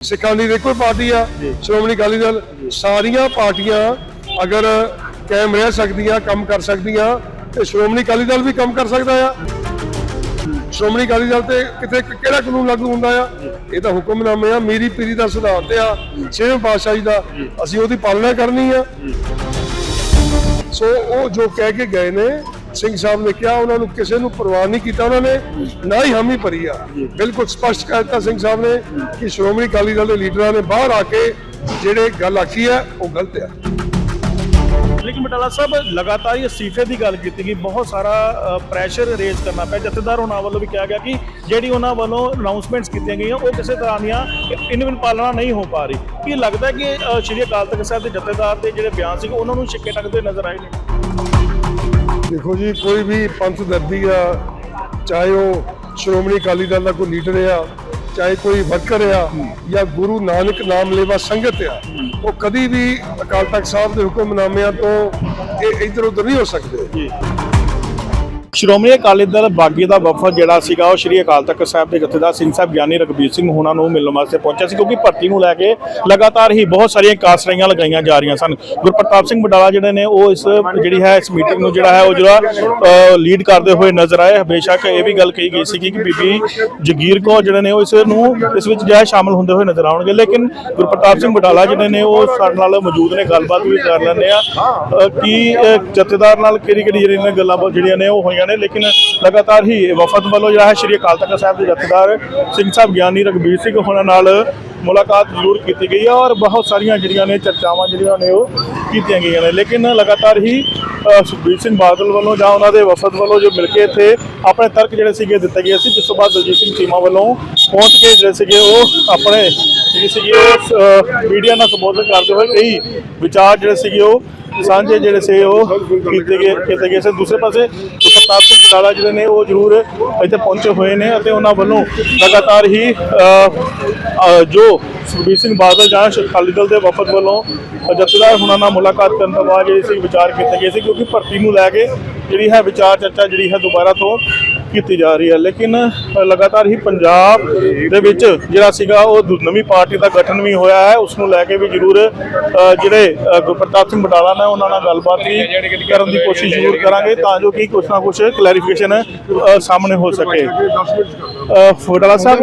ਸਿੱਖਾਂ ਦੀ ਇੱਕੋ ਹੀ ਪਾਰਟੀ ਆ ਸ਼੍ਰੋਮਣੀ ਅਕਾਲੀ ਦਲ ਸਾਰੀਆਂ ਪਾਰਟੀਆਂ ਅਗਰ ਕਾਇਮ ਰਹਿ ਸਕਦੀਆਂ ਕੰਮ ਕਰ ਸਕਦੀਆਂ ਤੇ ਸ਼੍ਰੋਮਣੀ ਅਕਾਲੀ ਦਲ ਵੀ ਕੰਮ ਕਰ ਸਕਦਾ ਆ। ਸ਼੍ਰੋਮਣੀ ਅਕਾਲੀ ਦਲ ਤੇ ਕਿਤੇ ਕਿਹੜਾ ਕਾਨੂੰਨ ਲਾਗੂ ਹੁੰਦਾ ਆ? ਇਹ ਤਾਂ ਹੁਕਮਨਾਮੇ ਆ ਮੇਰੀ ਪੀਰੀ ਦਾ ਸਿਧਾਂਤ ਆ ਛੇਵੇਂ ਪਾਤਸ਼ਾਹੀ ਦਾ। ਅਸੀਂ ਉਹਦੀ ਪਾਲਣਾ ਕਰਨੀ ਆ। ਸੋ ਉਹ ਜੋ ਕਹਿ ਕੇ ਗਏ ਨੇ ਸਿੰਘ ਸਾਹਿਬ ਨੇ ਕਿਹਾ, ਉਹਨਾਂ ਨੂੰ ਕਿਸੇ ਨੂੰ ਪਰਵਾਹ ਨਹੀਂ ਕੀਤਾ, ਉਹਨਾਂ ਨੇ ਨਾ ਹੀ ਹਾਮੀ ਭਰੀ ਆ। ਬਿਲਕੁਲ ਸਪਸ਼ਟ ਕਹਿ ਦਿੱਤਾ ਸਿੰਘ ਸਾਹਿਬ ਨੇ ਕਿ ਸ਼੍ਰੋਮਣੀ ਅਕਾਲੀ ਦਲ ਦੇ ਲੀਡਰਾਂ ਨੇ ਬਾਹਰ ਆ ਕੇ ਜਿਹੜੇ ਗੱਲ ਆਖੀ ਹੈ, ਉਹ ਗਲਤ ਆ। ਲੇਕਿਨ ਬਟਾਲਾ ਸਾਹਿਬ, ਲਗਾਤਾਰ ਇਹ ਅਸਤੀਫੇ ਦੀ ਗੱਲ ਕੀਤੀ ਗਈ, ਬਹੁਤ ਸਾਰਾ ਪ੍ਰੈਸ਼ਰ ਰੇਜ਼ ਕਰਨਾ ਪਿਆ। ਜਥੇਦਾਰ ਉਹਨਾਂ ਵੱਲੋਂ ਵੀ ਕਿਹਾ ਗਿਆ ਕਿ ਜਿਹੜੀ ਉਹਨਾਂ ਵੱਲੋਂ ਅਨਾਉਂਸਮੈਂਟਸ ਕੀਤੀਆਂ ਗਈਆਂ, ਉਹ ਕਿਸੇ ਤਰ੍ਹਾਂ ਦੀਆਂ ਇਨਵਿਨ ਪਾਲਣਾ ਨਹੀਂ ਹੋ ਪਾ ਰਹੀ। ਕੀ ਲੱਗਦਾ ਕਿ ਸ਼੍ਰੀ ਅਕਾਲ ਤਖਤ ਸਾਹਿਬ ਦੇ ਜਥੇਦਾਰ ਦੇ ਜਿਹੜੇ ਬਿਆਨ ਸੀ ਉਹਨਾਂ ਨੂੰ ਛਿੱਕੇ ਟੰਗਦੇ ਨਜ਼ਰ ਆਏ ਨੇ? ਦੇਖੋ ਜੀ, ਕੋਈ ਵੀ ਪੰਥ ਦਰਦੀ ਆ, ਚਾਹੇ ਉਹ ਸ਼੍ਰੋਮਣੀ ਅਕਾਲੀ ਦਲ ਦਾ ਕੋਈ ਲੀਡਰ ਆ, ਚਾਹੇ ਕੋਈ ਵਰਕਰ ਆ, ਜਾਂ ਗੁਰੂ ਨਾਨਕ ਨਾਮ ਲੇਵਾ ਸੰਗਤ ਆ, ਉਹ ਕਦੀ ਵੀ ਅਕਾਲ ਤਖਤ ਸਾਹਿਬ ਦੇ ਹੁਕਮਨਾਮਿਆਂ ਤੋਂ ਇਹ ਇਧਰ ਉਧਰ ਨਹੀਂ ਹੋ ਸਕਦੇ। ਜੀ। ਸ਼੍ਰੋਮਣੀ ਅਕਾਲੀ ਦਲ ਬਾਗੀ ਦਾ ਵਫਦ ਜਿਹੜਾ ਸੀਗਾ, ਉਹ ਸ਼੍ਰੀ ਅਕਾਲ ਤਖਤ ਸਾਹਿਬ ਦੇ ਜਥੇਦਾਰ ਸਿੰਘ ਸਾਹਿਬ ਗਿਆਨੀ ਰਗਬੀਰ ਸਿੰਘ ਹੋਣਾ ਨੂੰ ਮਿਲਣ ਵਾਸਤੇ ਪਹੁੰਚਿਆ ਸੀ, ਕਿਉਂਕਿ ਭਰਤੀ ਨੂੰ ਲੈ ਕੇ ਲਗਾਤਾਰ ਹੀ ਬਹੁਤ ਸਾਰੀਆਂ ਕਾਸਰਾਈਆਂ ਲਗਾਈਆਂ ਜਾ ਰਹੀਆਂ ਸਨ। ਗੁਰਪ੍ਰਤਾਪ ਸਿੰਘ ਬਡਾਲਾ ਜਿਹੜੇ ਨੇ, ਉਹ ਇਸ ਜਿਹੜੀ ਹੈ, ਇਸ ਮੀਟਿੰਗ ਨੂੰ ਜਿਹੜਾ ਹੈ, ਉਹ ਜਿਹੜਾ ਲੀਡ ਕਰਦੇ ਹੋਏ ਨਜ਼ਰ ਆਏ। ਬੇਸ਼ੱਕ ਇਹ ਵੀ ਗੱਲ ਕਹੀ ਗਈ ਸੀ ਕਿ ਬੀਬੀ ਜਗੀਰ ਕੌਰ ਜਿਹੜੇ ਨੇ, ਉਹ ਇਸ ਨੂੰ, ਇਸ ਵਿੱਚ ਜਿਹੜਾ ਸ਼ਾਮਲ ਹੁੰਦੇ ਹੋਏ ਨਜ਼ਰ ਆਉਣਗੇ। ਲੇਕਿਨ ਗੁਰਪ੍ਰਤਾਪ ਸਿੰਘ ਬਡਾਲਾ ਜਿਹੜੇ ਨੇ, ਉਹ ਸਾਡੇ ਨਾਲ ਮੌਜੂਦ ਨੇ, ਗੱਲਬਾਤ ਵੀ ਕਰ ਲੈਂਦੇ ਆ। ਕਿ ਜਥੇਦਾਰ ਨਾਲ ਕਿਹੜੀ ਕਿਹੜੀ ਜਿਹੜੀਆਂ ਗੱਲਾਂ ਬਾਤ ਜਿਹੜੀਆਂ ਨੇ, ਉਹ ਹੋਈਆਂ ਨੇ, ਲੇਕਿਨ ਲਗਾਤਾਰ ਹੀ ਵਫਦ ਵੱਲੋਂ ਜਿਹੜਾ ਹੈ ਸ਼੍ਰੀ ਅਕਾਲ ਤਖਤ ਸਾਹਿਬ ਦੇ ਜਥੇਦਾਰ ਸਿੰਘ ਸਾਹਿਬ ਗਿਆਨੀ ਰਗਬੀਰ ਸਿੰਘ ਹੋਣਾ ਨਾਲ ਮੁਲਾਕਾਤ ਜ਼ਰੂਰ ਕੀਤੀ ਗਈ ਹੈ ਔਰ ਬਹੁਤ ਸਾਰੀਆਂ ਜਿਹੜੀਆਂ ਨੇ ਚਰਚਾਵਾਂ ਜਿਹੜੀਆਂ ਨੇ ਉਹ ਕੀਤੀਆਂ ਗਈਆਂ ਨੇ। ਲੇਕਿਨ ਲਗਾਤਾਰ ਹੀ ਸੁਖਬੀਰ ਸਿੰਘ ਬਾਦਲ ਵੱਲੋਂ ਜਾਂ ਉਹਨਾਂ ਦੇ ਵਫਦ ਵੱਲੋਂ ਜੋ ਮਿਲ ਕੇ ਇੱਥੇ ਆਪਣੇ ਤਰਕ ਜਿਹੜੇ ਸੀਗੇ ਦਿੱਤੇ ਗਏ ਸੀ, ਜਿਸ ਤੋਂ ਬਾਅਦ ਦਲਜੀਤ ਸਿੰਘ ਚੀਮਾ ਵੱਲੋਂ ਪਹੁੰਚ ਕੇ ਜਿਹੜੇ ਸੀਗੇ ਉਹ ਆਪਣੇ ਜਿਹੜੀ ਸੀਗੀ ਉਹ ਮੀਡੀਆ ਨਾਲ ਸੰਬੋਧਨ ਕਰਦੇ ਹੋਏ ਕਈ ਵਿਚਾਰ ਜਿਹੜੇ ਸੀਗੇ ਉਹ, ਸਾਂਝੇ ਜਿਹੜੇ ਸੀ ਉਹ ਕੀਤੇ ਗਏ ਕੀਤੇ ਗਏ ਸੀ। ਦੂਸਰੇ ਪਾਸੇ ਪ੍ਰਤਾਪ ਸਿੰਘ ਬਟਾਲਾ ਜਿਹੜੇ ਨੇ, ਉਹ ਜ਼ਰੂਰ ਇੱਥੇ ਪਹੁੰਚੇ ਹੋਏ ਨੇ ਅਤੇ ਉਹਨਾਂ ਵੱਲੋਂ ਲਗਾਤਾਰ ਹੀ ਜੋ ਸੁਖਬੀਰ ਸਿੰਘ ਬਾਦਲ ਜਾਂ ਅਕਾਲੀ ਦਲ ਦੇ ਵਫਦ ਵੱਲੋਂ ਜਥੇਦਾਰ ਹੁਣਾਂ ਨਾਲ ਮੁਲਾਕਾਤ ਕਰਨ ਤੋਂ ਬਾਅਦ ਜਿਹੜੇ ਸੀ ਵਿਚਾਰ ਕੀਤੇ ਗਏ ਸੀ, ਕਿਉਂਕਿ ਭਰਤੀ ਨੂੰ ਲੈ ਕੇ ਜਿਹੜੀ ਹੈ ਵਿਚਾਰ ਚਰਚਾ ਜਿਹੜੀ ਹੈ ਦੁਬਾਰਾ ਤੋਂ ਕੀਤੀ ਜਾ ਰਹੀ ਹੈ ਲੇਕਿਨ ਲਗਾਤਾਰ ਹੀ ਪੰਜਾਬ ਦੇ ਵਿੱਚ ਜਿਹੜਾ ਸੀਗਾ ਉਹ ਨਵੀਂ ਪਾਰਟੀ ਦਾ ਗਠਨ ਵੀ ਹੋਇਆ ਹੈ ਉਸ ਨੂੰ ਲੈ ਕੇ ਵੀ ਜ਼ਰੂਰ ਜਿਹੜੇ ਗੁਰਪ੍ਰਤਾਪ ਸਿੰਘ ਬਟਾਲਾ ਨੇ ਉਹਨਾਂ ਨਾਲ ਗੱਲਬਾਤ ਵੀ ਕਰਨ ਦੀ ਕੋਸ਼ਿਸ਼ ਜ਼ਰੂਰ ਕਰਾਂਗੇ ਤਾਂ ਜੋ ਕਿ ਕੁਛ ਨਾ ਕੁਛ ਕਲੈਰੀਫਿਕੇਸ਼ਨ ਸਾਹਮਣੇ ਹੋ ਸਕੇ। ਬਟਾਲਾ ਸਾਹਿਬ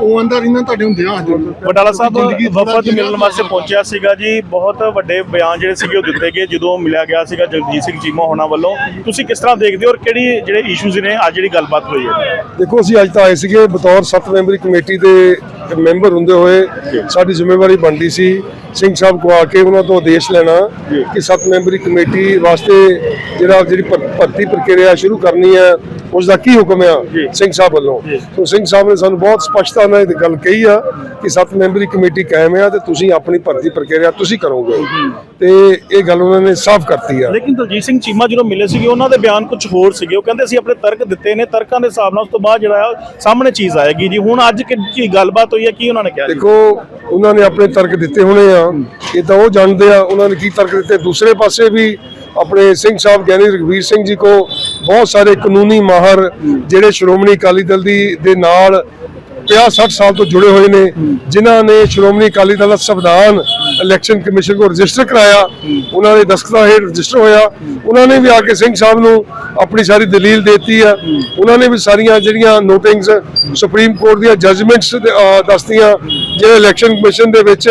ਉਹ ਅੰਦਰ ਇਹਨਾਂ ਤੁਹਾਡੇ ਹੁੰਦੇ ਆ ਬਟਾਲਾ ਸਾਹਿਬ ਵਫਦ ਮਿਲਣ ਵਾਸਤੇ ਪਹੁੰਚਿਆ ਸੀਗਾ ਜੀ ਬਹੁਤ ਵੱਡੇ ਬਿਆਨ ਜਿਹੜੇ ਸੀਗੇ ਉਹ ਦਿੱਤੇ ਗਏ ਜਦੋਂ ਮਿਲਿਆ ਗਿਆ ਸੀਗਾ ਜਗਜੀਤ ਸਿੰਘ ਚੀਮਾ ਹੋਣਾ ਵੱਲੋਂ। ਤੁਸੀਂ ਕਿਸ ਤਰ੍ਹਾਂ ਦੇਖਦੇ ਹੋ ਔਰ ਕਿਹੜੀ ਜਿਹੜੇ ਇਸ਼ੂਜ਼ ਨੇ ਅੱਜ ਜਿਹੜੀ ਗੱਲਬਾਤ ਹੋਈ ਹੈ। ਦੇਖੋ ਅਸੀਂ ਅੱਜ ਤਾਂ ਆਏ ਸੀਗੇ ਬਤੌਰ 7 ਮੈਂਬਰੀ ਕਮੇਟੀ ਦੇ ਮੈਂਬਰ ਹੁੰਦੇ ਹੋਏ। ਸਾਡੀ ਜ਼ਿੰਮੇਵਾਰੀ ਬਣਦੀ ਸੀ ਸਿੰਘ ਸਾਹਿਬ ਕੋ ਆ ਕੇ ਉਹਨਾਂ ਤੋਂ ਆਦੇਸ਼ ਲੈਣਾ ਕਿ 7 ਮੈਂਬਰੀ ਕਮੇਟੀ ਵਾਸਤੇ ਜਿਹੜਾ ਜਿਹੜੀ ਭਰ- ਭਰਤੀ ਪ੍ਰਕਿਰਿਆ ਸ਼ੁਰੂ ਕਰਨੀ ਹੈ ਉਸ ਦਾ ਕੀ ਹੁਕਮ ਆ? ਸਿੰਘ ਸਾਹਿਬ ਵੱਲੋਂ। ਸੋ ਸਿੰਘ ਸਾਹਿਬ ਨੇ ਸਾਨੂੰ ਬਹੁਤ ਸਪਸ਼ਟਤਾ ਨਾਲ ਇਹ ਗੱਲ ਕਹੀ ਆ ਕਿ 7 ਮੈਂਬਰੀ ਕਮੇਟੀ ਕਾਇਮ ਆ ਤੇ ਤੁਸੀਂ ਆਪਣੀ ਭਰਤੀ ਪ੍ਰਕਿਰਿਆ ਤੁਸੀਂ ਕਰੋਗੇ। ਤੇ ਇਹ ਗੱਲ ਉਹਨਾਂ ਨੇ ਸਾਫ਼ ਕਰਤੀ ਆ। ਲੇਕਿਨ ਦਲਜੀਤ ਸਿੰਘ ਚੀਮਾ ਜਦੋਂ ਮਿਲੇ ਸੀਗੇ ਉਹਨਾਂ ਦੇ ਬਿਆਨ ਕੁਝ ਹੋਰ ਸੀਗੇ। ਉਹ ਕਹਿੰਦੇ ਅਸੀਂ ਆਪਣੇ ਤਰਕ ਦਿੱਤੇ ਨੇ ਤਰਕਾਂ ਦੇ ਹਿਸਾਬ ਨਾਲ ਉਸ ਤੋਂ ਬਾਅਦ ਜਿਹੜਾ ਆ ਸਾਹਮਣੇ ਚੀਜ਼ ਆਏਗੀ ਜੀ। ਹੁਣ ਅੱਜ ਕਿ- ਗੱਲਬਾਤ ਹੋਈ ਹੈ ਕੀ ਉਹਨਾਂ ਨੇ ਕਿਹਾ? ਦੇਖੋ ਉਹਨਾਂ ਨੇ ਆਪਣੇ ਤਰਕ ਦਿੱਤੇ ਹੋਣੇ ਆ। ਇਹ ਤਾਂ ਉਹ ਜਾਣਦੇ ਆ ਉਹਨਾਂ ਨੇ ਕੀ ਤਰਕ ਦਿੱਤੇ। ਦੂਸਰੇ ਪਾਸੇ ਵੀ ਆਪਣੇ ਸਿੰਘ ਸਾਹਿਬ ਗਿਆਨੀ ਰਘਵੀਰ ਸਿੰਘ ਜੀ ਕੋ ਬਹੁਤ ਸਾਰੇ ਕਾਨੂੰਨੀ ਮਾਹਰ ਜਿਹੜੇ ਸ਼੍ਰੋਮਣੀ ਅਕਾਲੀ ਦਲ ਦੀ ਦੇ ਨਾਲ 50 60 ਸਾਲ ਤੋਂ ਜੁੜੇ ਹੋਏ ਨੇ, ਜਿਨ੍ਹਾਂ ਨੇ ਸ਼੍ਰੋਮਣੀ ਅਕਾਲੀ ਦਲ ਦਾ ਸੰਵਿਧਾਨ ਇਲੈਕਸ਼ਨ ਕਮਿਸ਼ਨ ਕੋ ਰਜਿਸਟਰ ਕਰਾਇਆ, ਉਹਨਾਂ ਦੇ ਦਸਤਖਤਾਂ ਹੇਠ ਰਜਿਸਟਰ ਹੋਇਆ, ਉਹਨਾਂ ਨੇ ਵੀ ਆ ਕੇ ਸਿੰਘ ਸਾਹਿਬ ਨੂੰ ਆਪਣੀ ਸਾਰੀ ਦਲੀਲ ਦਿੱਤੀ ਆ, ਉਹਨਾਂ ਨੇ ਵੀ ਸਾਰੀਆਂ ਜਿਹੜੀਆਂ ਨੋਟਿੰਗਸ ਸੁਪਰੀਮ ਕੋਰਟ ਦੀਆਂ ਜਜਮੈਂਟਸ ਦੱਸਦੀਆਂ ਜਿਹੜੇ ਇਲੈਕਸ਼ਨ ਕਮਿਸ਼ਨ ਦੇ ਵਿੱਚ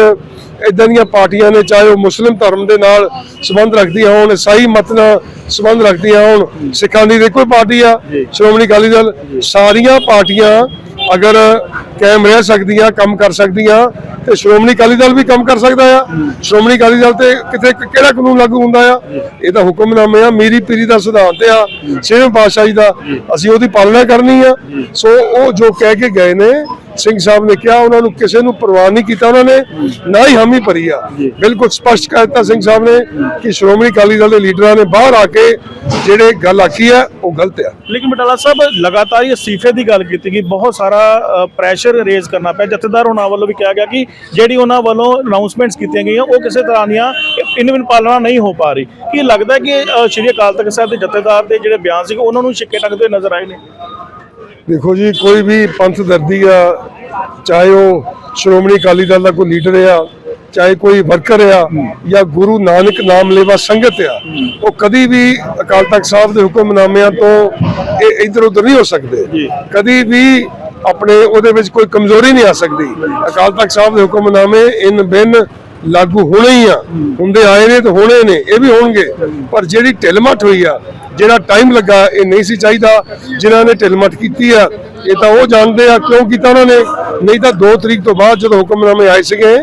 ਇਦਾਂ ਦੀਆਂ ਪਾਰਟੀਆਂ ਨੇ, ਚਾਹੇ ਉਹ ਮੁਸਲਿਮ ਧਰਮ ਦੇ ਨਾਲ ਸੰਬੰਧ ਰੱਖਦੀਆਂ ਹੋਣ ਈਸਾਈ ਮਤ ਨਾਲ ਸੰਬੰਧ ਰੱਖਦੀਆਂ ਹੋਣ, ਸਿੱਖਾਂ ਦੀ ਇੱਕੋ ਹੀ ਪਾਰਟੀ ਆ, ਸ਼੍ਰੋਮਣੀ ਅਕਾਲੀ ਦਲ, ਸਾਰੀਆਂ ਪਾਰਟੀਆਂ ਅਗਰ ਕਾਇਮ ਰਹਿ ਸਕਦੀਆਂ ਕੰਮ ਕਰ ਸਕਦੀਆਂ ਤੇ ਸ਼੍ਰੋਮਣੀ ਅਕਾਲੀ ਦਲ ਵੀ ਕੰਮ ਕਰ ਸਕਦਾ ਆ। ਸ਼੍ਰੋਮਣੀ ਅਕਾਲੀ ਦਲ ਤੇ ਕਿਤੇ ਕਿਹੜਾ ਕਾਨੂੰਨ ਲਾਗੂ ਹੁੰਦਾ ਆ? ਇਹ ਤਾਂ ਹੁਕਮਨਾਮੇ ਆ, ਮੀਰੀ ਪੀਰੀ ਦਾ ਸਿਧਾਂਤ ਆ ਛੇਵੇਂ ਪਾਤਸ਼ਾਹੀ ਦਾ। ਅਸੀਂ ਉਹਦੀ ਪਾਲਣਾ ਕਰਨੀ ਆ। ਸੋ ਉਹ ਜੋ ਕਹਿ ਕੇ ਗਏ ਨੇ ਸਿੰਘ ਸਾਹਿਬ ਨੇ ਕਿਹਾ ਉਹਨਾਂ ਨੂੰ ਕਿਸੇ ਨੂੰ ਪਰਵਾਹ ਨਹੀਂ ਕੀਤਾ ਉਹਨਾਂ ਨੇ ਨਾ ਹੀ ਹਾਮੀ ਭਰੀ ਆ। ਬਿਲਕੁਲ ਸਪਸ਼ਟ ਕਹਿ ਦਿੱਤਾ ਸਿੰਘ ਸਾਹਿਬ ਨੇ ਕਿ ਸ਼੍ਰੋਮਣੀ ਅਕਾਲੀ ਦਲ ਦੇ ਲੀਡਰਾਂ ਨੇ ਬਾਹਰ ਆ ਕੇ ਜਿਹੜੇ ਗੱਲ ਆਖੀ ਆ ਉਹ ਗਲਤ ਆ। ਲੇਕਿਨ ਬਟਾਲਾ ਸਾਹਿਬ ਲਗਾਤਾਰ ਹੀ ਅਸਤੀਫੇ ਦੀ ਗੱਲ ਕੀਤੀ ਗਈ ਬਹੁਤ ਸਾਰਾ ਪ੍ਰੈਸ਼ਰ ਰੇਜ਼ ਕਰਨਾ ਪਿਆ। ਜਥੇਦਾਰ ਉਹਨਾਂ ਵੱਲੋਂ ਵੀ ਕਿਹਾ ਗਿਆ ਕਿ ਜਿਹੜੀ ਉਹਨਾਂ ਵੱਲੋਂ ਅਨਾਉਂਸਮੈਂਟਸ ਕੀਤੀਆਂ ਗਈਆਂ ਉਹ ਕਿਸੇ ਤਰ੍ਹਾਂ ਦੀਆਂ ਇਨਵਿਨ ਪਾਲਣਾ ਨਹੀਂ ਹੋ ਪਾ ਰਹੀ। ਕੀ ਲੱਗਦਾ ਕਿ ਸ਼੍ਰੀ ਅਕਾਲ ਤਖਤ ਸਾਹਿਬ ਦੇ ਜਥੇਦਾਰ ਦੇ ਜਿਹੜੇ ਬਿਆਨ ਸੀਗੇ ਉਹਨਾਂ ਨੂੰ ਛਿੱਕੇ ਟੰਗਦੇ ਨਜ਼ਰ ਆਏ ਨੇ? ਦੇਖੋ ਜੀ ਕੋਈ ਵੀ ਪੰਥ ਦਰਦੀ ਆ ਚਾਹੇ ਉਹ ਸ਼੍ਰੋਮਣੀ ਅਕਾਲੀ ਦਲ ਦਾ ਕੋਈ ਲੀਡਰ ਆ ਚਾਹੇ ਕੋਈ ਵਰਕਰ ਆ ਜਾਂ ਗੁਰੂ ਨਾਨਕ ਨਾਮ ਲੈਵਾ ਸੰਗਤ ਆ ਉਹ ਕਦੀ ਵੀ ਅਕਾਲ ਤਖਤ ਸਾਹਿਬ ਦੇ ਹੁਕਮਨਾਮਿਆਂ ਤੋਂ ਇਹ ਇਧਰ ਉਧਰ ਨਹੀਂ ਹੋ ਸਕਦੇ। ਕਦੀ ਵੀ ਆਪਣੇ ਉਹਦੇ ਵਿੱਚ ਕੋਈ ਕਮਜ਼ੋਰੀ ਨਹੀਂ ਆ ਸਕਦੀ। ਅਕਾਲ ਤਖਤ ਸਾਹਿਬ ਦੇ ਹੁਕਮਨਾਮੇ ਇਨ ਬਿਨ ਲਾਗੂ ਹੋਣੇ ਹੀ ਆ। ਹੁੰਦੇ ਆਏ ਨੇ ਤੇ ਹੋਣੇ ਨੇ ਇਹ ਵੀ ਹੋਣਗੇ। ਪਰ ਜਿਹੜੀ ਢਿਲਮਟ ਹੋਈ ਆ ਜਿਹੜਾ ਟਾਈਮ ਲੱਗਾ ਇਹ ਨਹੀਂ ਸੀ ਚਾਹੀਦਾ ਜਿਨ੍ਹਾਂ ਨੇ ਢਿਲਮਟ ਕੀਤੀ ਆ ਇਹ ਤਾਂ ਉਹ ਜਾਣਦੇ ਆ ਕਿਉਂ ਕੀਤਾ ਉਹਨਾਂ ਨੇ। ਨਹੀਂ ਤਾਂ 2 ਤਰੀਕ ਤੋਂ ਬਾਅਦ ਜਦੋਂ ਹੁਕਮਨਾਮੇ ਆਏ ਸੀਗੇ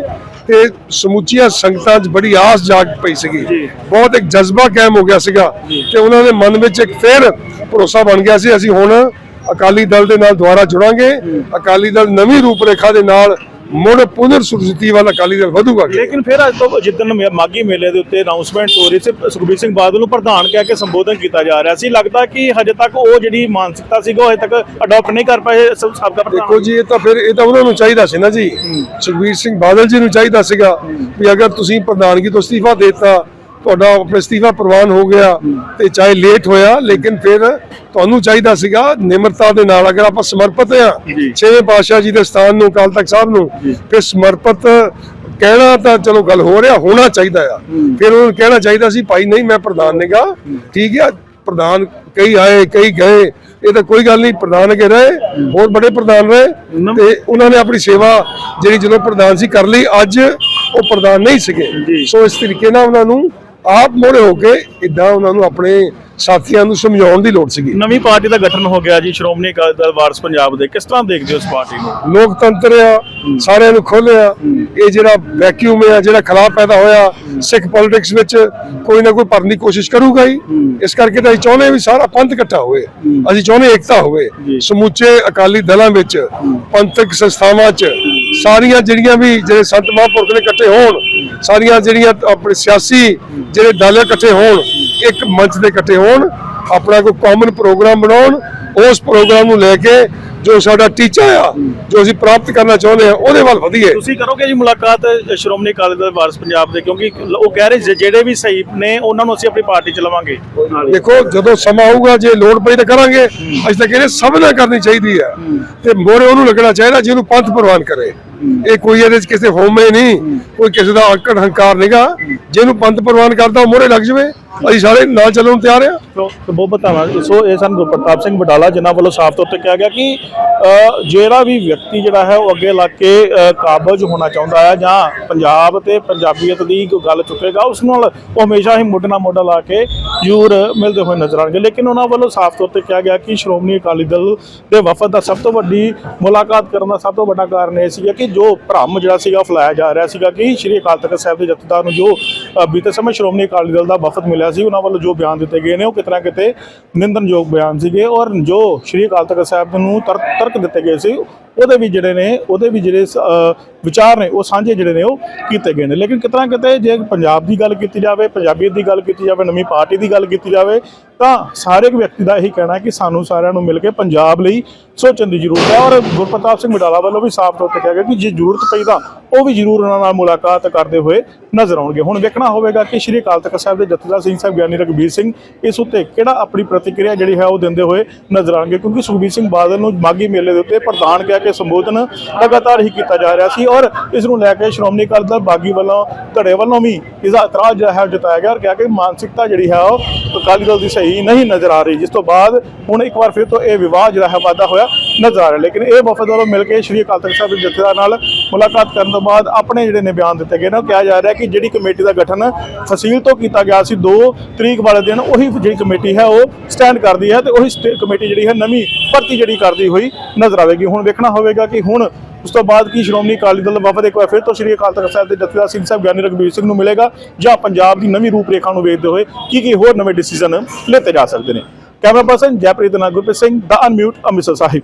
ਤੇ ਸਮੁੱਚੀਆਂ ਸੰਗਤਾਂ 'ਚ ਬੜੀ ਆਸ ਜਾਗ ਪਈ ਸੀਗੀ। ਬਹੁਤ ਇੱਕ ਜਜ਼ਬਾ ਕਾਇਮ ਹੋ ਗਿਆ ਸੀਗਾ ਤੇ ਉਹਨਾਂ ਦੇ ਮਨ ਵਿੱਚ ਇੱਕ ਫੇਰ ਭਰੋਸਾ ਬਣ ਗਿਆ ਸੀ ਅਸੀਂ ਹੁਣ ਅਕਾਲੀ ਦਲ ਦੇ ਨਾਲ ਦੁਬਾਰਾ ਜੁੜਾਂਗੇ ਅਕਾਲੀ ਦਲ ਨਵੀਂ ਰੂਪਰੇਖਾ ਦੇ ਨਾਲ ਮੁੜ ਪੁਨਰ ਸੁਰਜੀਤੀ ਵਾਲਾ ਅਕਾਲੀ ਦਲ ਵਧੂਗਾ। ਲੇਕਿਨ ਫਿਰ ਅੱਜ ਤੋਂ ਜਿੱਦਣ ਮੇ- ਮਾਘੀ ਮੇਲੇ ਦੇ ਉੱਤੇ ਅਨਾਉਂਸਮੈਂਟ ਹੋ ਰਹੀ ਸੀ ਸੁਖਬੀਰ ਸਿੰਘ ਬਾਦਲ ਨੂੰ ਪ੍ਰਧਾਨ ਕਹਿ ਕੇ ਸੰਬੋਧਨ ਕੀਤਾ ਜਾ ਰਿਹਾ ਸੀ। ਲੱਗਦਾ ਕਿ ਹਜੇ ਤੱਕ ਉਹ ਜਿਹੜੀ ਮਾਨਸਿਕਤਾ ਸੀ ਉਹ ਹਜੇ ਤੱਕ ਅਡਾਪਟ ਨਹੀਂ ਕਰ ਪਾਏ ਸਭ ਸਾਬਕਾ ਪ੍ਰਧਾਨ। ਦੇਖੋ ਜੀ ਇਹ ਤਾਂ ਫਿਰ ਇਹ ਤਾਂ ਉਹਨਾਂ ਨੂੰ ਚਾਹੀਦਾ ਸੀ ਨਾ ਜੀ। ਸੁਖਬੀਰ ਸਿੰਘ ਬਾਦਲ ਜੀ ਨੂੰ ਚਾਹੀਦਾ ਸੀਗਾ ਵੀ ਅਗਰ ਤੁਸੀਂ ਪ੍ਰਧਾਨਗੀ ਤੋਂ ਅਸਤੀਫਾ ਦੇਤਾ ਤੁਹਾਡਾ ਅਸਤੀਫਾ ਪ੍ਰਵਾਨ ਹੋ ਗਿਆ ਤੇ ਚਾਹੇ ਲੇਟ ਹੋਇਆ ਲੇਕਿਨ ਫਿਰ ਤੁਹਾਨੂੰ ਚਾਹੀਦਾ ਸੀਗਾ ਨਿਮਰਤਾ ਦੇ ਨਾਲ ਅਗਰ ਆਪਾਂ ਸਮਰਪਿਤ ਆ। ਛੇਵੇਂ ਪਾਤਸ਼ਾਹ ਜੀ ਦੇ ਸਥਾਨ ਨੂੰ ਅਕਾਲ ਤਖਤ ਸਾਹਿਬ ਨੂੰ ਫਿਰ ਸਮਰਪਿਤ ਕਹਿਣਾ ਤਾਂ ਚਲੋ ਗੱਲ ਹੋ ਰਿਹਾ ਹੋਣਾ ਚਾਹੀਦਾ ਆ। ਫਿਰ ਉਹਨਾਂ ਨੂੰ ਕਹਿਣਾ ਚਾਹੀਦਾ ਸੀ ਭਾਈ ਨਹੀਂ ਮੈਂ ਪ੍ਰਧਾਨ ਨੇਗਾ। ਠੀਕ ਆ ਪ੍ਰਧਾਨ ਕਈ ਆਏ ਕਈ ਗਏ ਇਹ ਤਾਂ ਕੋਈ ਗੱਲ ਨਹੀਂ ਪ੍ਰਧਾਨ ਅਗੇ ਰਹੇ ਬਹੁਤ ਬੜੇ ਪ੍ਰਧਾਨ ਰਹੇ ਤੇ ਉਹਨਾਂ ਨੇ ਆਪਣੀ ਸੇਵਾ ਜਿਹੜੀ ਜਦੋਂ ਪ੍ਰਧਾਨ ਸੀ ਕਰ ਲਈ ਅੱਜ ਉਹ ਪ੍ਰਧਾਨ ਨਹੀਂ ਸੀਗੇ। ਸੋ ਇਸ ਤਰੀਕੇ ਨਾਲ ਉਹਨਾਂ ਨੂੰ ਆਪ ਮੋੜੇ ਹੋ ਕੇ ਇਦਾਂ ਉਹਨਾਂ ਨੂੰ ਆਪਣੇ ਸਾਥੀਆਂ ਨੂੰ ਸਮਝਾਉਣ ਦੀ ਲੋੜ ਸੀਗੀ। ਨਵੀਂ ਪਾਰਟੀ ਦਾ ਗਠਨ ਹੋ ਗਿਆ ਜੀ ਸ਼੍ਰੋਮਣੀ ਅਕਾਲੀ ਦਲ ਵਾਰਸ ਪੰਜਾਬ ਦੇ। ਕਿਸ ਤਰ੍ਹਾਂ ਦੇਖਦੇ ਹੋ ਇਸ ਪਾਰਟੀ ਨੂੰ? ਲੋਕਤੰਤਰ ਆ ਸਾਰਿਆਂ ਨੂੰ ਖੋਲਿਆ ਇਹ ਜਿਹੜਾ ਵੈਕਿਊਮ ਆ ਜਿਹੜਾ ਖਲਾਅ ਪੈਦਾ ਹੋਇਆ ਸਿੱਖ ਪੋਲਿਟਿਕਸ ਵਿੱਚ ਕੋਈ ਨਾ ਕੋਈ ਭਰਨ ਦੀ ਕੋਸ਼ਿਸ਼ ਕਰੂਗਾ ਹੀ। ਇਸ ਕਰਕੇ ਤਾਂ ਅਸੀਂ ਚਾਹੁੰਦੇ ਵੀ ਸਾਰਾ ਪੰਥ ਇਕੱਠਾ ਹੋਵੇ। ਅਸੀਂ ਚਾਹੁੰਦੇ ਏਕਤਾ ਹੋਵੇ। ਸਮੁੱਚੇ ਅਕਾਲੀ ਦਲਾਂ ਵਿੱਚ ਪੰਥਕ ਸੰਸਥਾਵਾਂ 'ਚ ਸਾਰੀਆਂ ਜਿਹੜੀਆਂ ਵੀ ਜਿਹੜੇ ਸੰਤ ਮਹਾਂਪੁਰਖ ਨੇ ਇਕੱਠੇ ਹੋਣ ਸਾਰੀਆਂ ਜਿਹੜੀਆਂ ਆਪਣੇ ਸਿਆਸੀ ਜਿਹੜੇ ਦਲ ਇਕੱਠੇ ਹੋਣ ਇੱਕ ਮੰਚ ਤੇ ਇਕੱਠੇ ਹੋਣ ਆਪਣਾ ਕੋਈ ਕਾਮਨ ਪ੍ਰੋਗਰਾਮ ਬਣਾਉਣ ਉਸ ਪ੍ਰੋਗਰਾਮ ਨੂੰ ਲੈ ਕੇ ਜੋ ਸਾਡਾ ਟੀਚਾ ਆ ਜੋ ਅਸੀਂ ਪ੍ਰਾਪਤ ਕਰਨਾ ਚਾਹੁੰਦੇ ਆ ਉਹਦੇ ਵੱਲ ਵਧੀਏ। ਤੁਸੀਂ ਕਰੋਗੇ ਜੀ ਮੁਲਾਕਾਤ ਸ਼੍ਰੋਮਣੀ ਅਕਾਲੀ ਦਲ ਵਾਰਸ ਪੰਜਾਬ ਦੇ ਕਿਉਂਕਿ ਉਹ ਕਹਿ ਰਹੇ ਜਿਹੜੇ ਵੀ ਸਹੀ ਨੇ ਉਹਨਾਂ ਨੂੰ ਅਸੀਂ ਆਪਣੀ ਪਾਰਟੀ ਚ ਲਵਾਂਗੇ। ਦੇਖੋ ਜਦੋਂ ਸਮਾਂ ਆਊਗਾ ਜੇ ਲੋੜ ਪਈ ਤਾਂ ਕਰਾਂਗੇ। ਅਸੀਂ ਤਾਂ ਕਹਿੰਦੇ ਸਭ ਨਾਲ ਕਰਨੀ ਚਾਹੀਦੀ ਆ ਤੇ ਮੋਰੇ ਉਹਨੂੰ ਲੱਗਣਾ ਚਾਹੀਦਾ ਜਿਹਨੂੰ ਪੰਥ ਪ੍ਰਵਾਨ ਕਰੇ। ਇਹ ਕੋਈ ਇਹਦੇ ਚ ਕਿਸੇ ਹੋਮੇ ਨਹੀਂ, ਕੋਈ ਕਿਸੇ ਦਾ ਆਕੜ ਹੰਕਾਰ ਨਹੀਂਗਾ ਜਿਹਨੂੰ ਪੰਥ ਪ੍ਰਵਾਨ ਕਰਦਾ, ਉਹ ਮੋਰੇ ਲੱਗ ਜਵੇ। ਅਸੀਂ ਸਾਰੇ ਨਾਲ ਚੱਲਣ ਨੂੰ ਤਿਆਰ ਆ। ਸੋ ਬਹੁਤ ਧੰਨਵਾਦ। ਸੋ ਇਹ ਸਨ ਪ੍ਰਤਾਪ ਸਿੰਘ ਬਟਾਲਾ ਜਿਨ੍ਹਾਂ ਵੱਲੋਂ ਸਾਫ਼ ਤੌਰ ਤੇ ਕਿਹਾ ਗਿਆ ਕਿ ਜਿਹੜਾ ਵੀ ਵਿਅਕਤੀ ਜਿਹੜਾ ਹੈ, ਉਹ ਅੱਗੇ ਲੱਗ ਕੇ ਕਾਬਜ ਹੋਣਾ ਚਾਹੁੰਦਾ ਹੈ ਜਾਂ ਪੰਜਾਬ ਤੇ ਪੰਜਾਬੀਅਤ ਦੀ ਕੋਈ ਗੱਲ ਚੁੱਕੇਗਾ, ਉਸ ਨਾਲ ਉਹ ਹਮੇਸ਼ਾ ਹੀ ਮੋਢੇ ਨਾਲ ਮੋਢਾ ਲਾ ਕੇ ਜ਼ਰੂਰ ਮਿਲਦੇ ਹੋਏ ਨਜ਼ਰ ਆਣਗੇ ਲੇਕਿਨ ਉਹਨਾਂ ਵੱਲੋਂ ਸਾਫ਼ ਤੌਰ ਤੇ ਕਿਹਾ ਗਿਆ ਕਿ ਸ਼੍ਰੋਮਣੀ ਅਕਾਲੀ ਦਲ ਦੇ ਵਫਦ ਦਾ ਸਭ ਤੋਂ ਵੱਡੀ ਮੁਲਾਕਾਤ ਕਰਨ ਦਾ ਸਭ ਤੋਂ ਵੱਡਾ ਕਾਰਨ ਇਹ ਸੀਗਾ ਕਿ ਜੋ ਭਰਮ ਜਿਹੜਾ ਸੀਗਾ, ਉਹ ਫੈਲਾਇਆ ਜਾ ਰਿਹਾ ਸੀਗਾ ਕਿ ਸ਼੍ਰੀ ਅਕਾਲ ਤਖਤ ਸਾਹਿਬ ਦੇ ਜਥੇਦਾਰ ਨੂੰ ਜੋ ਬੀਤੇ ਸਮੇਂ ਸ਼੍ਰੋਮਣੀ ਅਕਾਲੀ ਦਲ ਦਾ ਵਫਦ ਮਿਲਿਆ ਸੀ, ਉਹਨਾਂ ਵੱਲੋਂ ਜੋ ਬਿਆਨ ਦਿੱਤੇ ਗਏ ਨੇ, ਉਹ ਕਿਤੇ ਨਾ ਕਿਤੇ ਨਿੰਦਨਯੋਗ ਬਿਆਨ ਸੀਗੇ ਔਰ ਜੋ ਸ਼੍ਰੀ ਅਕਾਲ ਤਖਤ ਸਾਹਿਬ ਨੂੰ ਤਰਕ ਤਰਕ ਦਿੱਤੇ ਗਏ ਸੀ, ਉਹਦੇ ਵੀ ਜਿਹੜੇ ਨੇ, ਉਹਦੇ ਵੀ ਜਿਹੜੇ ਵਿਚਾਰ ਨੇ, ਉਹ ਸਾਂਝੇ ਜਿਹੜੇ ਨੇ, ਉਹ ਕੀਤੇ ਗਏ ਨੇ। ਲੇਕਿਨ ਕਿਤਨਾ ਕਿਤੇ ਜੇ ਪੰਜਾਬ ਦੀ ਗੱਲ ਕੀਤੀ ਜਾਵੇ, ਪੰਜਾਬੀਅਤ ਦੀ ਗੱਲ ਕੀਤੀ ਜਾਵੇ, ਨਵੀਂ ਪਾਰਟੀ ਦੀ ਗੱਲ ਕੀਤੀ ਜਾਵੇ, ਤਾਂ ਸਾਰੇ ਇੱਕ ਵਿਅਕਤੀ ਦਾ ਇਹੀ ਕਹਿਣਾ ਹੈ ਕਿ ਸਾਨੂੰ ਸਾਰਿਆਂ ਨੂੰ ਮਿਲ ਕੇ ਪੰਜਾਬ ਲਈ ਸੋਚਣ ਦੀ ਜ਼ਰੂਰਤ ਹੈ। ਔਰ ਗੁਰਪ੍ਰਤਾਪ ਸਿੰਘ ਬਡਾਲਾ ਵੱਲੋਂ ਵੀ ਸਾਫ਼ ਤੌਰ ਤੇ ਕਿਹਾ ਗਿਆ ਕਿ ਜੇ ਜ਼ਰੂਰਤ ਪਈ ਤਾਂ ਉਹ ਵੀ ਜ਼ਰੂਰ ਉਹਨਾਂ ਨਾਲ ਮੁਲਾਕਾਤ ਕਰਦੇ ਹੋਏ ਨਜ਼ਰ ਆਉਣਗੇ। ਹੁਣ ਵੇਖਣਾ ਹੋਵੇਗਾ ਕਿ ਸ਼੍ਰੀ ਅਕਾਲ ਤਖਤ ਸਾਹਿਬ ਦੇ ਜਥੇਦਾਰ ਸਿੰਘ ਸਾਹਿਬ ਗਿਆਨੀ ਰਘਬੀਰ ਸਿੰਘ ਇਸ ਉੱਤੇ ਕਿਹੜਾ ਆਪਣੀ ਪ੍ਰਤੀਕਿਰਿਆ ਜਿਹੜੀ ਹੈ ਉਹ ਦਿੰਦੇ ਹੋਏ ਨਜ਼ਰ ਆਉਣਗੇ, ਕਿਉਂਕਿ ਸੁਖਬੀਰ ਸਿੰਘ ਬਾਦਲ ਨੂੰ ਮਾਗੀ ਮੇਲੇ ਦੇ ਉੱਤੇ ਪ੍ਰਧਾਨ ਕਹਿ ਕੇ ਸੰਬੋਧਨ ਲਗਾਤਾਰ ਹੀ ਕੀਤਾ ਜਾ ਰਿਹਾ ਸੀ। ਔਰ ਇਸ ਨੂੰ ਲੈ ਕੇ ਸ਼੍ਰੋਮਣੀ ਅਕਾਲੀ ਦਲ ਬਾਗੀ ਵੱਲੋਂ, ਧੜੇ ਵੱਲੋਂ ਵੀ ਇਸ ਇਤਰਾਜ਼ ਜਿਹੜਾ ਹੈ ਉਹ ਜਤਾਇਆ ਗਿਆ ਔਰ ਕਿਹਾ ਕਿ ਮਾਨਸਿਕਤਾ ਜਿਹੜੀ ਹੈ ਉਹ ਅਕਾਲੀ ਦਲ ਦੀ ਸਹੀ ਨਹੀਂ ਨਜ਼ਰ ਆ ਰਹੀ। ਜਿਸ ਤੋਂ ਬਾਅਦ ਹੁਣ ਇੱਕ ਵਾਰ ਫਿਰ ਤੋਂ ਇਹ ਵਿਵਾਦ ਜਿਹੜਾ ਹੈ ਵਾਧਾ ਹੋਇਆ। ਨਜ਼ਰ ਆ ਰਿਹਾ ਲੇਕਿਨ ਇਹ ਵਫਦ ਵੱਲੋਂ ਮਿਲ ਕੇ ਸ਼੍ਰੀ ਅਕਾਲ ਤਖਤ ਸਾਹਿਬ ਦੇ ਜਥੇਦਾਰ ਨਾਲ ਮੁਲਾਕਾਤ ਕਰਨ ਤੋਂ ਬਾਅਦ ਆਪਣੇ ਜਿਹੜੇ ਨੇ ਬਿਆਨ ਦਿੱਤੇ ਗਏ ਨੇ, ਉਹ ਕਿਹਾ ਜਾ ਰਿਹਾ ਕਿ ਜਿਹੜੀ ਕਮੇਟੀ ਦਾ ਗਠਨ ਫਸੀਲ ਤੋਂ ਕੀਤਾ ਗਿਆ ਸੀ 2 ਤਰੀਕ ਵਾਲੇ ਦਿਨ ਉਹੀ ਜਿਹੜੀ ਕਮੇਟੀ ਹੈ, ਉਹ ਸਟੈਂਡ ਕਰਦੀ ਹੈ ਤੇ ਉਹੀ ਸਟੇ- ਕਮੇਟੀ ਜਿਹੜੀ ਹੈ, ਨਵੀਂ ਭਰਤੀ ਜਿਹੜੀ ਕਰਦੀ ਹੋਈ ਨਜ਼ਰ ਆਵੇਗੀ। ਹੁਣ ਵੇਖਣਾ ਹੋਵੇਗਾ ਕਿ ਹੁਣ ਉਸ ਤੋਂ ਬਾਅਦ ਕੀ ਸ਼੍ਰੋਮਣੀ ਅਕਾਲੀ ਦਲ ਵਫਦ ਇੱਕ ਵਾਰ ਫਿਰ ਤੋਂ ਸ਼੍ਰੀ ਅਕਾਲ ਤਖਤ ਸਾਹਿਬ ਦੇ ਜਥੇਦਾਰ ਸਿੰਘ ਸਾਹਿਬ ਗਿਆਨੀ ਰਘਬੀਰ ਸਿੰਘ ਨੂੰ ਮਿਲੇਗਾ ਜਾਂ ਪੰਜਾਬ ਦੀ ਨਵੀਂ ਰੂਪਰੇਖਾ ਨੂੰ ਵੇਖਦੇ ਹੋਏ ਕੀ ਕੀ ਹੋਰ ਨਵੇਂ ਡਿਸੀਜਨ ਲਿੱਤੇ ਜਾ ਸਕਦੇ ਨੇ। ਕੈਮਰਾ ਪਰਸਨ ਜੈਪ੍ਰੀਤ ਨਾਂਗੁਰਪ੍ਰੀਤ ਸਿੰਘ, ਦਾ ਅਨਮਿਊਟ ਅੰਮ੍ਰਿਤਸਰ ਸਾਹਿਬ।